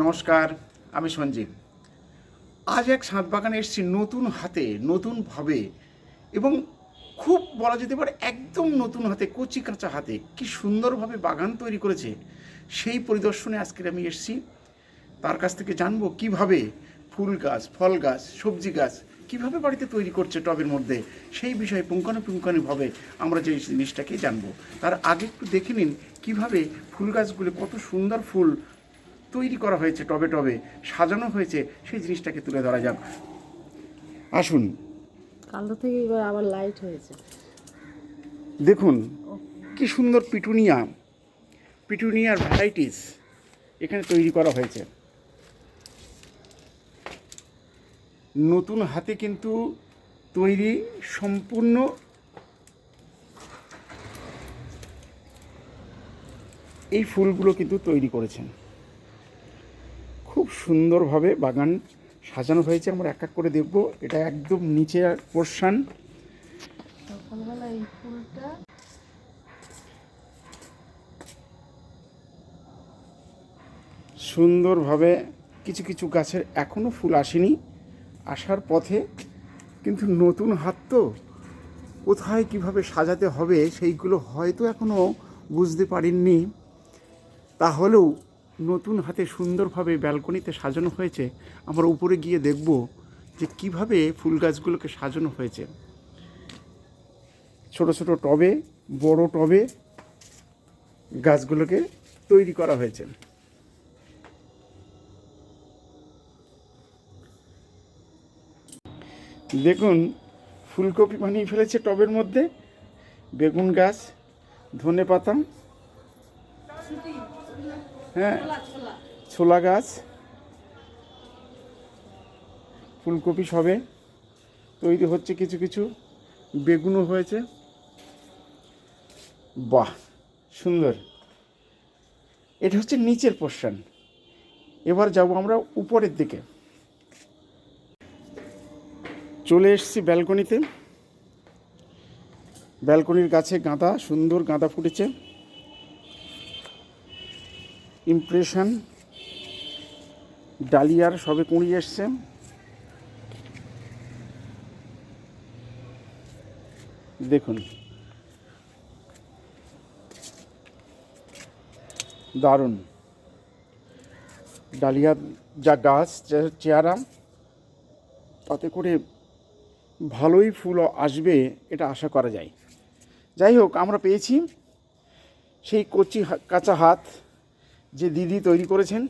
নমস্কার, আমি সঞ্জীব। আজ এক ছাদ বাগানে এসেছি নতুন হাতে নতুনভাবে এবং খুব বলা যেতে পারে একদম নতুন হাতে, কচি কাঁচা হাতে। কি সুন্দরভাবে বাগান তৈরি করেছে। সেই পরিদর্শনে আজকের আমি এসেছি। তার কাছ থেকে জানব কীভাবে ফুল গাছ, ফল গাছ, সবজি গাছ কীভাবে বাড়িতে তৈরি করছে টবের মধ্যে। সেই বিষয়ে পুঙ্খানুপুঙ্খানুভাবে আমরা যে জিনিসটাকে জানব। তার আগে একটু দেখে নিন কীভাবে ফুল গাছগুলো কত সুন্দর ফুল তৈরি করা হয়েছে টবে টবে সাজানো হয়েছে সেই জিনিসটাকে তুলে ধরা যাক। আসুন। কালো থেকে এবার আবার লাইট হয়েছে। দেখুন কি সুন্দর পিটুনিয়া। পিটুনিয়ার ভ্যারাইটিস এখানে তৈরি করা হয়েছে। নতুন হাতে কিন্তু তৈরি সম্পূর্ণ এই ফুলগুলো কিন্তু তৈরি করেছেন। সুন্দরভাবে বাগান সাজানো হয়েছে, আমরা এক এক করে দেখব। এটা একদম নিচে পোর্শান। সুন্দরভাবে কিছু কিছু গাছের এখনও ফুল আসেনি, আসার পথে। কিন্তু নতুন হাত তো কোথায় কীভাবে সাজাতে হবে সেইগুলো হয়তো এখনও বুঝতে পারেননি তাহলেও নতুন হাতে সুন্দরভাবে ব্যালকনিতে সাজানো হয়েছে। আমরা উপরে গিয়ে দেখব যে কীভাবে ফুল গাছগুলোকে সাজানো হয়েছে। ছোট ছোট টবে, বড় টবে গাছগুলোকে তৈরি করা হয়েছে। দেখুন, ফুলকপি বানিয়ে ফেলেছে টবের মধ্যে। বেগুন গাছ ধনে পাতা হ্যাঁ। ছোলা গাছ ফুলকপি সবে তৈরি হচ্ছে কিছু কিছু। বেগুনও হয়েছে। বাহ সুন্দর। এটা হচ্ছে নিচের পোর্শন এবার যাব আমরা উপরের দিকে। চলে এসেছি ব্যালকনিতে ব্যালকনির গাছে গাঁদা সুন্দর গাঁদা ফুটেছে। ইমপ্রেশন, ডালিয়ার সবে কুঁড়ি এসছে। দেখুন। দারুণ। ডালিয়ার যা গাছ চেয়ারা তাতে করে ভালোই ফুল আসবে এটা আশা করা যায়। যাই হোক, আমরা পেয়েছি সেই কচি কাঁচা হাত। যে দিদি তৈরি করেছেন।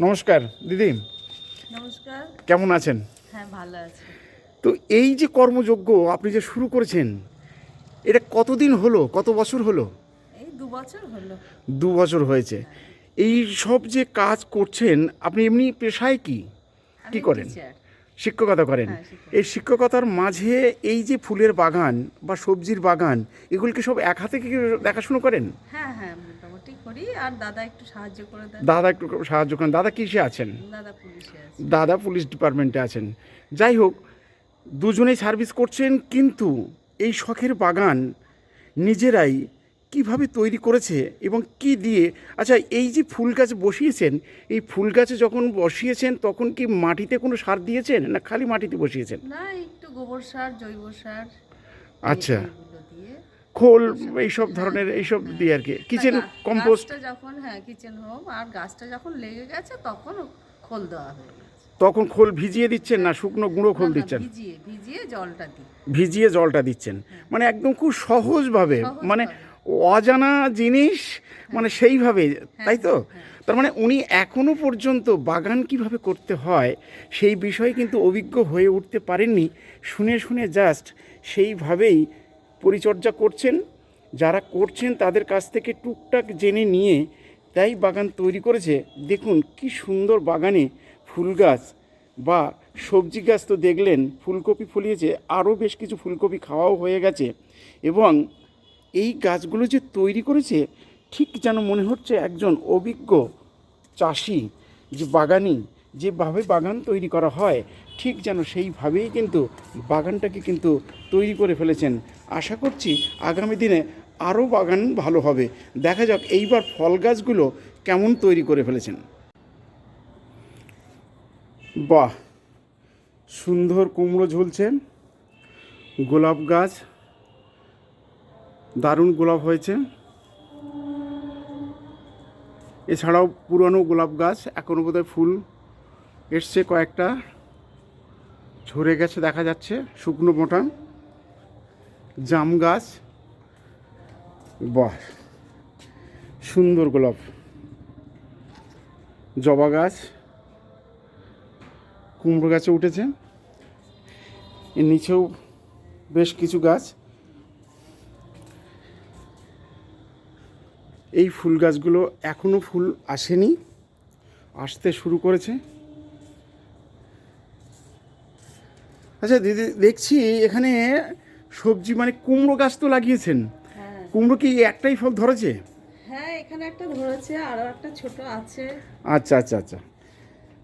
নমস্কার দিদি। নমস্কার। কেমন আছেন? হ্যাঁ ভালো আছে। তো এই যে কর্মযজ্ঞ আপনি যে শুরু করেছেন এটা কতদিন হলো? কত বছর হলো? এই দু বছর হলো। দু বছর হয়েছে। এই সব যে কাজ করছেন আপনি এমনি পেশায় কি? কি করেন? শিক্ষকতা করেন। হ্যাঁ, এই শিক্ষকতার মাঝে এই যে ফুলের বাগান বা সবজির বাগান এগুলিকে সব এক হাতে কি দেখাশুনো করেন? হ্যাঁ হ্যাঁ করি আর দাদা একটু সাহায্য করে দেন। দাদা একটু সাহায্য করেন। দাদা কিসে আছেন? দাদা পুলিশে দাদা পুলিশ ডিপার্টমেন্টে আছেন। যাই হোক দুজনেই সার্ভিস করছেন কিন্তু এই শখের বাগান নিজেরাই কীভাবে তৈরি করেছে এবং কি দিয়ে? আচ্ছা এই যে ফুল গাছ বসিয়েছেন এই ফুল গাছে যখন বসিয়েছেন তখন কি মাটিতে কোনো সার দিয়েছেন না খালি মাটিতে বসিয়েছেন? না একটু গোবর সার জৈব সার আচ্ছা। খোল এইসব ধরনের এইসব দিয়ে আর কি। কিচেন কম্পোস্ট যখন হ্যাঁ কিচেন হোম আর গাছটা যখন লেগে গেছে তখন খোল দেওয়া হয়ে তখন খোল ভিজিয়ে দিচ্ছেন না শুকনো গুঁড়ো খোল দিচ্ছেন? ভিজিয়ে ভিজিয়ে জলটা দিই। ভিজিয়ে জলটা দিচ্ছেন। মানে একদম খুব সহজভাবে সহজভাবে। মানে অজানা জিনিস মানে সেইভাবে তাই তো? তার মানে উনি এখনও পর্যন্ত বাগান কীভাবে করতে হয় সেই বিষয়ে কিন্তু অভিজ্ঞ হয়ে উঠতে পারেননি। শুনে শুনে জাস্ট সেইভাবেই পরিচর্যা করছেন, যারা করছেন তাদের কাছ থেকে টুকটাক জেনে নিয়ে তাই বাগান তৈরি করেছে। দেখুন কি সুন্দর বাগানে ফুল গাছ বা সবজি গাছ তো দেখলেন, ফুলকপি ফলিয়েছে, আরও বেশ কিছু ফুলকপি খাওয়াও হয়ে গেছে এবং এই গাছগুলো যে তৈরি করেছে, ঠিক যেন মনে হচ্ছে একজন অভিজ্ঞ চাষি, যে বাগানি, যেভাবে বাগান তৈরি করা হয়, ঠিক যেন সেইভাবেই কিন্তু বাগানটাকে কিন্তু তৈরি করে ফেলেছেন। আশা করছি আগামী দিনে আরও বাগান ভালো হবে। দেখা যাক এইবার ফল গাছগুলো কেমন তৈরি করে ফেলেছেন। বাহ! সুন্দর কুমড়ো ঝুলছে। গোলাপ গাছ। দারুণ গোলাপ হয়েছে। এছাড়াও পুরনো গোলাপ গাছ এখনও বোধহয় ফুল এসছে কয়েকটা। ঝরে গেছে, দেখা যাচ্ছে। শুকনো মোটা। জাম গাছ। বাহ, সুন্দর গোলাপ। জবা গাছ। কুমড়ো গাছে উঠেছে। এর নিচেও বেশ কিছু গাছ। এই ফুল গাছগুলো এখনও ফুল আসেনি, আসতে শুরু করেছে। আচ্ছা দিদি, দেখছি এখানে সবজি মানে কুমড়ো গাছ তো লাগিয়েছেন। হ্যাঁ। কুমড়ো কি একটাই ফল ধরেছে? হ্যাঁ এখানে একটা ধরেছে আরও একটা ছোট আছে। আচ্ছা আচ্ছা আচ্ছা।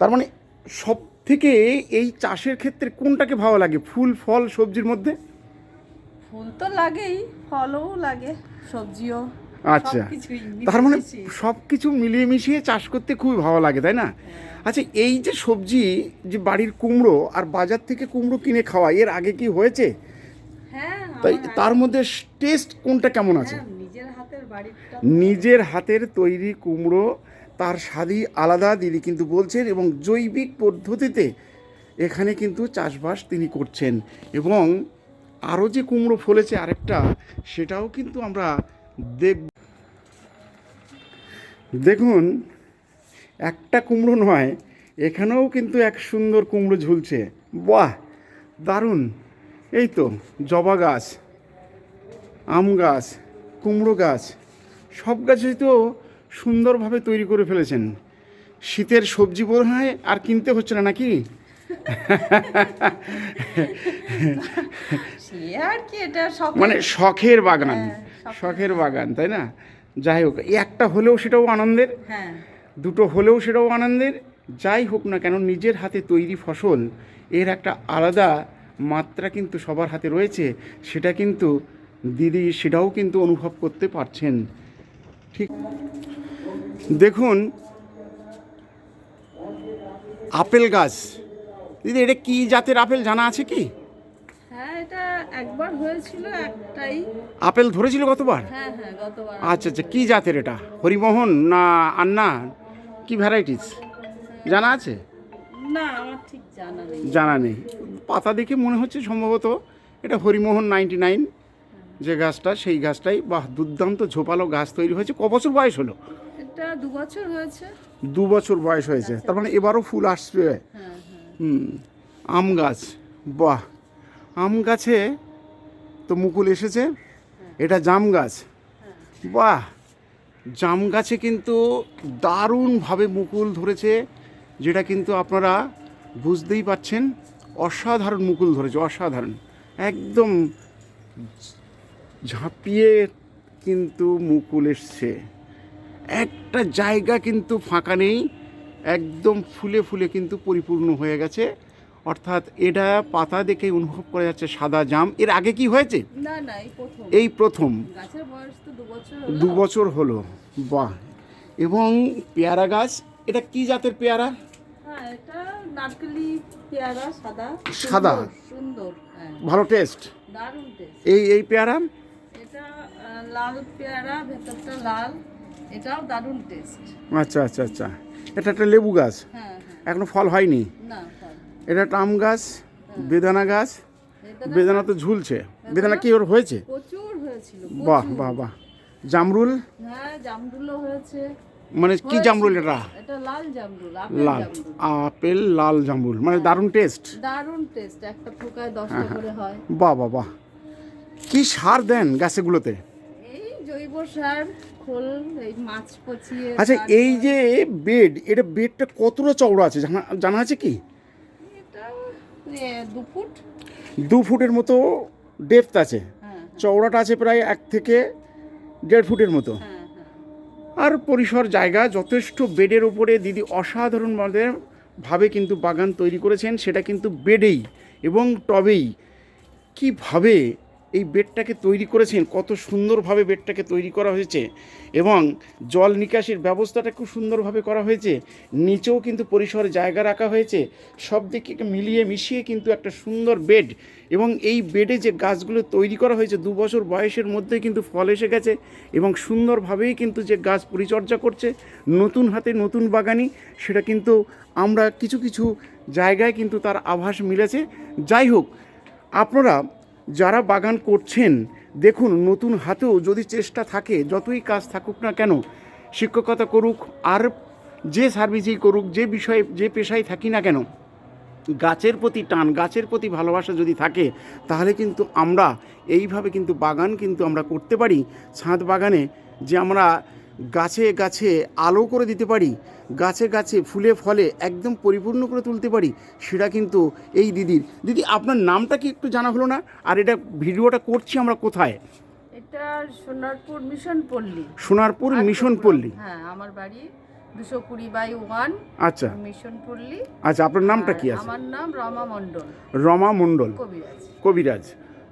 তার মানে সব থেকে এই চাষের ক্ষেত্রে কোনটাকে ভালো লাগে ফুল ফল সবজির মধ্যে? ফুল তো লাগেই ফলও লাগে সবজিও। আচ্ছা। তার মানে সব কিছু মিলিয়ে মিশিয়ে চাষ করতে খুবই ভালো লাগে তাই না? আচ্ছা এই যে সবজি যে বাড়ির কুমড়ো আর বাজার থেকে কুমড়ো কিনে খাওয়া এর আগে কি হয়েছে? হ্যাঁ তাই তার মধ্যে টেস্ট কোনটা কেমন আছে? হ্যাঁ, নিজের হাতের নিজের হাতের তৈরি কুমড়ো তার স্বাদই আলাদা দিদি কিন্তু বলছেন এবং জৈবিক পদ্ধতিতে এখানে কিন্তু চাষবাস তিনি করছেন। এবং আরও যে কুমড়ো ফলেছে আরেকটা সেটাও কিন্তু আমরা দেখ দেখুন একটা কুমড়ো নয় এখানেও কিন্তু এক সুন্দর কুমড়ো ঝুলছে। বাহ দারুণ। এই তো জবা গাছ আম গাছ কুমড়ো গাছ সব গাছই তো সুন্দরভাবে তৈরি করে ফেলেছেন। শীতের সবজি বোধ হয় আর কিনতে হচ্ছে না নাকি? মানে শখের বাগান হ্যাঁ, শখের শখের বাগান। তাই না? যাই হোক একটা হলেও সেটাও আনন্দের হ্যাঁ। দুটো হলেও সেটাও আনন্দের যাই হোক না কেন নিজের হাতে তৈরি ফসল এর একটা আলাদা মাত্রা কিন্তু সবার হাতে রয়েছে সেটা কিন্তু দিদি সেটাও কিন্তু অনুভব করতে পারছেন। ঠিক। দেখুন আপেল গাছ। দিদি এটা কি জাতের আপেল জানা আছে কি? হ্যাঁ এটা একবার হয়েছিল একটাই। আপেল ধরেছিল কতবার হ্যাঁ হ্যাঁ গতবার। আচ্ছা আচ্ছা কি জাতের এটা? হরিমোহন না আন্না? কি ভ্যারাইটিস জানা আছে? না আমার ঠিক জানা নেই। পাতা দেখে মনে হচ্ছে সম্ভবত এটা হরিমোহন নাইনটি নাইন যে গাছটা সেই গাছটাই বাহ দুর্দান্ত ঝোপালো গাছ তৈরি হয়েছে। ক বছর বয়স হলো? এটা দু বছর হয়েছে। দু বছর বয়স হয়েছে। তার মানে এবারও ফুল আসবে। হ্যাঁ হ্যাঁ। হুম আম গাছ বাহ। আম গাছে তো মুকুল এসেছে। এটা জাম গাছ। বাহ! জাম গাছে কিন্তু দারুণভাবে মুকুল ধরেছে যেটা কিন্তু আপনারা বুঝতেই পাচ্ছেন অসাধারণ মুকুল ধরেছে অসাধারণ। একদম ঝাঁপিয়ে কিন্তু মুকুল এসছে। একটা জায়গা কিন্তু ফাঁকা নেই একদম ফুলে ফুলে কিন্তু পরিপূর্ণ হয়ে গেছে। অর্থাৎ এটা পাতা দেখে অনুভব করা যাচ্ছে সাদা জাম। এর আগে কি হয়েছে? এই প্রথম। বছর দু বছর হলো বাহ। এবং পেয়ারা গাছ এটা কি জাতের পেয়ারা? হ্যাঁ এটা নারকেলি পেয়ারা সাদা সাদা? সুন্দর, হ্যাঁ। ভালো টেস্ট দারুণ টেস্ট এই এই পেয়ারা? এটা লাল পেয়ারা ভেতরটা লাল এটাও দারুণ টেস্ট আচ্ছা আচ্ছা আচ্ছা। এটা একটা লেবু গাছ? হ্যাঁ হ্যাঁ। এখনও ফল হয়নি? না এটা একটা আম গাছ? বেদানা গাছ? বেদানা বেদানা তো ঝুলছে। বেদানা কি ওর হয়েছে? প্রচুর হয়েছিল বাহ বাহ বাহ। জামরুল? হ্যাঁ জামরুলও হয়েছে। মানে কি জামরুল এটা? এটা লাল জামরুল আপেল লাল। জামরুল। আপেল লাল জামরুল। মানে দারুণ টেস্ট দারুণ টেস্ট একটা থোকায় দশটা করে হয়। বাহ বাহ বাহ। কি সার দেন গাছেগুলোতে? এই জৈব সার খোল এই মাছ পচিয়ে আচ্ছা এই যে বেড এটা বেডটা কতটা চওড়া আছে? জানা জানা আছে কি? এটা দু ফুট। দু ফুটের মতো ডেপথ আছে। হ্যাঁ চওড়াটা আছে প্রায় এক থেকে দেড় ফুটের মতো। হ্যাঁ হ্যাঁ। আর পরিসর জায়গা যথেষ্ট বেডের ওপরে দিদি অসাধারণ ভাবে কিন্তু বাগান তৈরি করেছেন, সেটা কিন্তু বেডেই এবং টবেই। কীভাবে এই বেডটাকে তৈরি করেছেন, কত সুন্দরভাবে বেডটাকে তৈরি করা হয়েছে এবং জল নিকাশির ব্যবস্থাটা খুব সুন্দরভাবে করা হয়েছে। নিচেও কিন্তু পরিসরে জায়গা রাখা হয়েছে। সব দিকে মিলিয়ে মিশিয়ে কিন্তু একটা সুন্দর বেড এবং এই বেডে যে গাছগুলো তৈরি করা হয়েছে, দু বছর বয়সের মধ্যে কিন্তু ফল এসে গেছে এবং সুন্দরভাবেই কিন্তু যে গাছ পরিচর্যা করছে, নতুন হাতে নতুন বাগানি, সেটা কিন্তু আমরা কিছু কিছু জায়গায় কিন্তু তার আভাস মিলেছে। যাই হোক, আপনারা যারা বাগান করছেন, দেখুন, নতুন হাতেও যদি চেষ্টা থাকে, যতই কাজ থাকুক না কেন, শিক্ষকতা করুক, আর যে সার্ভিসই করুক, যে বিষয়ে, যে পেশায় থাকি না কেন, গাছের প্রতি টান, গাছের প্রতি ভালোবাসা যদি থাকে, তাহলে কিন্তু আমরা এইভাবে কিন্তু বাগান কিন্তু আমরা করতে পারি। ছাদ বাগানে যে আমরা গাছে গাছে আলো করে দিতে পারি গাছে গাছে ফুলে ফলে একদম পরিপূর্ণ করে তুলতে পারি সেটা কিন্তু এই দিদির। দিদি আপনার নামটা কি একটু জানা হলো না? আর এটা ভিডিওটা করছি আমরা কোথায়? এটা সোনারপুর মিশন পল্লী। সোনারপুর মিশন পল্লী। হ্যাঁ আমার বাড়ি দুশো কুড়ি বাই ওয়ান আচ্ছা। মিশন পল্লী। আচ্ছা আপনার নামটা কি আছে? আমার নাম রমা মণ্ডল। রমা মণ্ডল। কবিরাজ। কবিরাজ।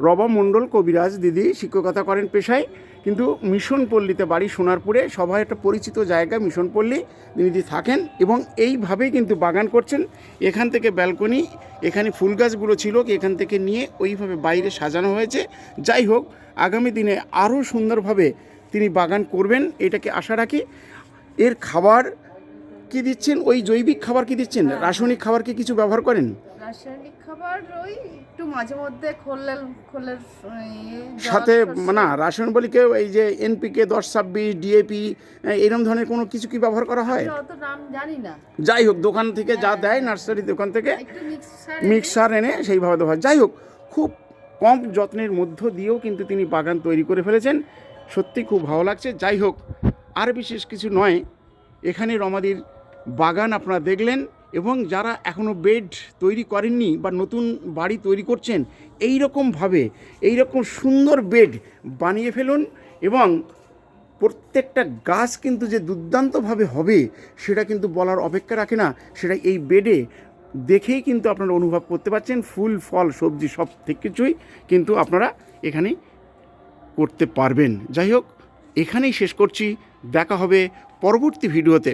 রবা মণ্ডল কবিরাজ দিদি শিক্ষকতা করেন পেশায়। কিন্তু মিশন পল্লীতে বাড়ি সোনারপুরে সবাই একটা পরিচিত জায়গা মিশন পল্লী দিদি থাকেন এবং এইভাবেই কিন্তু বাগান করছেন এখান থেকে ব্যালকনি এখানে ফুল গাছগুলো ছিল এখান থেকে নিয়ে ওইভাবে বাইরে সাজানো হয়েছে। যাই হোক আগামী দিনে আরও সুন্দরভাবে তিনি বাগান করবেন এটাকে আশা রাখি। এর খাবার কি দিচ্ছেন? ওই জৈবিক খাবার কি দিচ্ছেন? রাসায়নিক খাবার কি কিছু ব্যবহার করেন? রাসায়নিক খাবার ওই একটু মাঝে মধ্যে খোলের খোলের ইয়ে, সাথে না রাসায়নিক বলি কেউ এই যে এনপিকে দশ ছাব্বিশ ডিএপি এরকম ধরনের কোনো কিছু কি ব্যবহার করা হয়? অত নাম জানি না। যাই হোক দোকান থেকে যা দেয় নার্সারি দোকান থেকে মিক্সার মিক্সার এনে সেইভাবে দেওয়া হয়। যাই হোক খুব কম যত্নের মধ্য দিয়েও কিন্তু তিনি বাগান তৈরি করে ফেলেছেন। সত্যি খুব ভালো লাগছে। যাই হোক আর বিশেষ কিছু নয় এখানে রমাদির বাগান আপনারা দেখলেন। এবং যারা এখনও বেড তৈরি করেননি বা নতুন বাড়ি তৈরি করছেন এই রকমভাবে এই রকম সুন্দর বেড বানিয়ে ফেলুন এবং প্রত্যেকটা গাছ কিন্তু যে দুর্দান্তভাবে হবে, সেটা কিন্তু বলার অপেক্ষা রাখে না। সেটা এই বেডে দেখেই কিন্তু আপনারা অনুভব করতে পারছেন, ফুল, ফল, সবজি, সব থেকে কিছুই কিন্তু আপনারা এখানে করতে পারবেন। যাই হোক, এখানেই শেষ করছি। দেখা হবে পরবর্তী ভিডিওতে।